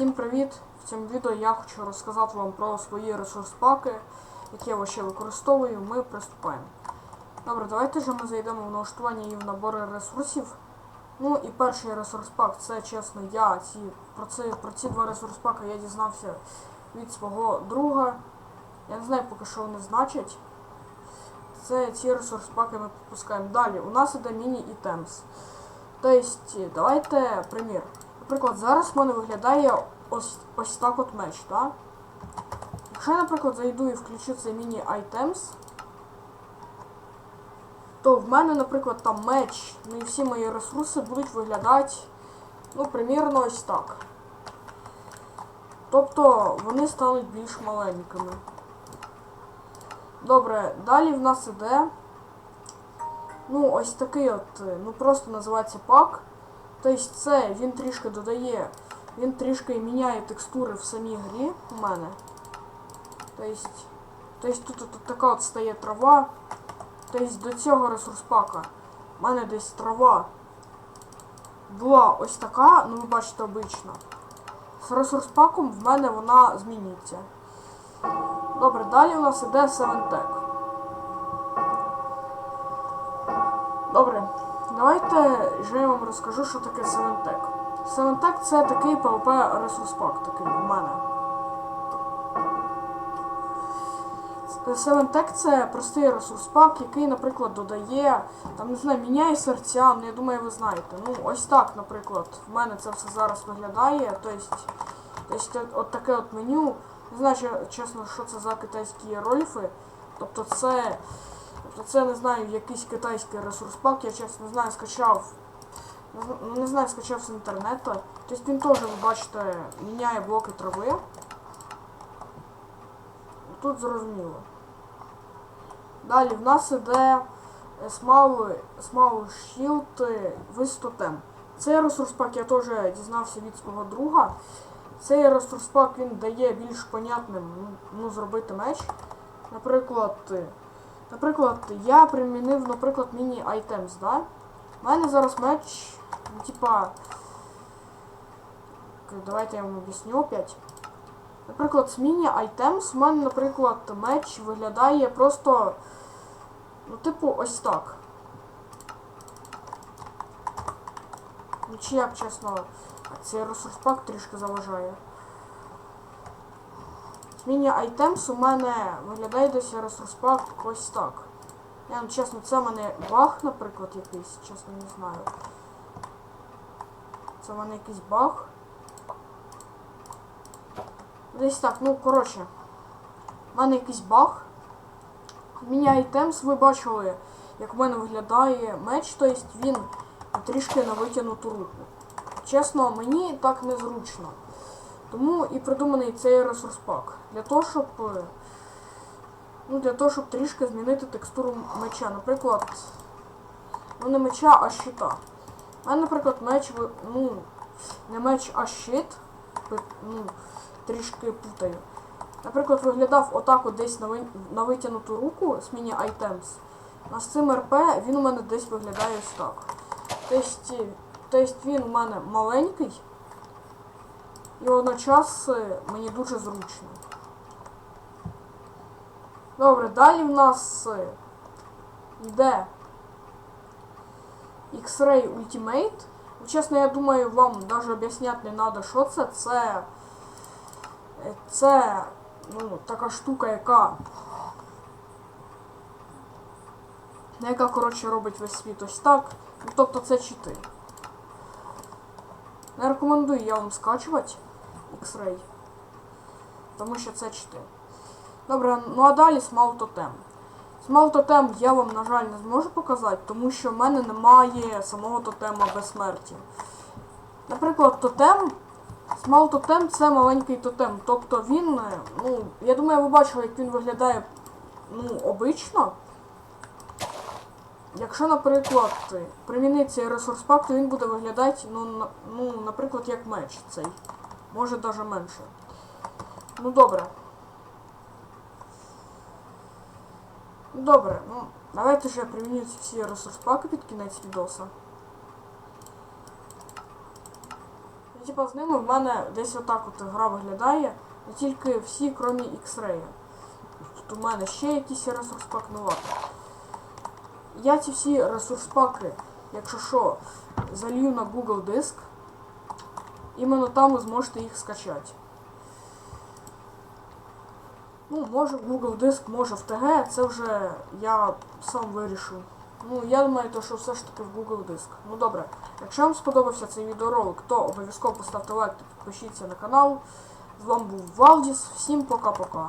Всім привіт! В цьому відео я хочу розказати вам про свої ресурс-паки, які я ще використовую. Ми приступаємо. Добре, давайте же ми зайдемо в налаштування і в набори ресурсів. Ну і перший ресурс-пак, це чесно, я ці, про, це, про ці два ресурс-паки я дізнався від свого друга. Я не знаю поки що вони значать. Це ці ресурс-паки ми пропускаємо. Далі, у нас іде міні-ітемс. Тобто, давайте примір. Наприклад, зараз в мене виглядає ось, ось так от меч, так? Якщо я, наприклад, зайду і включу цей міні-items, то в мене, наприклад, там меч, ну і всі мої ресурси будуть виглядати, ну, примірно ось так. Тобто вони стануть більш маленькими. Добре, далі в нас іде. Ну, ось такий от, е, ну просто називається пак. Тобто це він трішки додає, він трішки міняє текстури в самій грі у мене. Тобто, тобто тут, тут така от стає трава. Тобто до цього ресурс пака у мене десь трава була ось така, ну ви бачите обично. З ресурс паком в мене вона змінюється. Добре, далі у нас іде Севентек. Добре, давайте вже я вам розкажу, що таке Севентек. Севентек це такий PvP ресурс пак такий у мене. Севентек це простий ресурс пак, який, наприклад, додає, там, не знаю, міняє серця, ну я думаю, ви знаєте. Ну, ось так, наприклад, в мене це все зараз виглядає. Тобто, тобто от таке от меню. Не знаю, чесно, що це за китайські рольфи. Тобто це. Це не знаю, якийсь китайський ресурс пак, я чесно не знаю, скачав. Ну, не знаю, скачав з інтернету. Тобто він теж, ви бачите, міняє блоки трави. Тут зрозуміло. Далі в нас іде Small, Shield Вистотем. Цей ресурс пак я теж дізнався від свого друга. Цей ресурс пак він дає більш понятним ну, зробити меч. Наприклад, наприклад, я примінив, наприклад, міні-items, да? У мене зараз меч, ну, типа. Давайте я вам об'ясню опять. Наприклад, з міні-items у мене, наприклад, меч виглядає просто. Ну, типу, ось так. Ну, чи як, чесно, цей ресурс пак трішки заважає. Міні-items у мене виглядає десь ресурс пак ось так. Я, ну, чесно, це в мене баг, наприклад, якийсь, чесно, не знаю. Це в мене якийсь баг. Десь так, ну коротше. У мене якийсь баг. Міняє темс, ви бачили, як в мене виглядає меч, тобто він трішки на витягнуту руку. Чесно, мені так незручно. Тому і придуманий цей ресурс пак. Для того, щоб. е, Ну, для того, щоб трішки змінити текстуру меча. Наприклад. Ну не меча, а щита. У мене, наприклад, меч, ну, не меч, а щит. Ну, трішки путаю. Наприклад, виглядав отак от десь на, ви- на витягнуту руку з міні-items. А з цим РП він у мене десь виглядає ось так. Тобто, тобто він у мене маленький і водночас мені дуже зручно. Добре, далі в нас е, йде X-Ray Ultimate. Чесно, я думаю, вам навіть об'ясняти не треба, що це. Це. е, Це ну, така штука, яка. Яка, коротше, робить весь світ ось так. Ну, тобто це чити. Не рекомендую я вам скачувати X-Ray. Тому що це чити. Добре, ну а далі Small Totem. Small Totem я вам, на жаль, не зможу показати, тому що в мене немає самого тотема безсмерті. Наприклад, тотем. Small Totem це маленький тотем. Тобто він, ну, я думаю, ви бачили, як він виглядає ну, обично. Якщо, наприклад, примінити цей ресурс пак, то він буде виглядати, ну, на, ну, наприклад, як меч цей. Може навіть менше. Ну добре. Ну, Добре, ну давайте вже приміню ці всі ресурс паки під кінець відоса. І, типа з ними в мене десь отак от гра виглядає. Не тільки всі, крім X-Ray. Тут у мене ще якийсь ресурс пак ну. Я ці всі ресурс паки, якщо що, залью на Google диск. Іменно там ви зможете їх скачати. Ну, може Google диск, може в ТГ, це вже я сам вирішу. Ну, я думаю, то, що все ж таки в Google диск. Ну добре, якщо вам сподобався цей відеоролик, то обов'язково поставте лайк та підпишіться на канал. З вами був Валдіс. Всім пока-пока.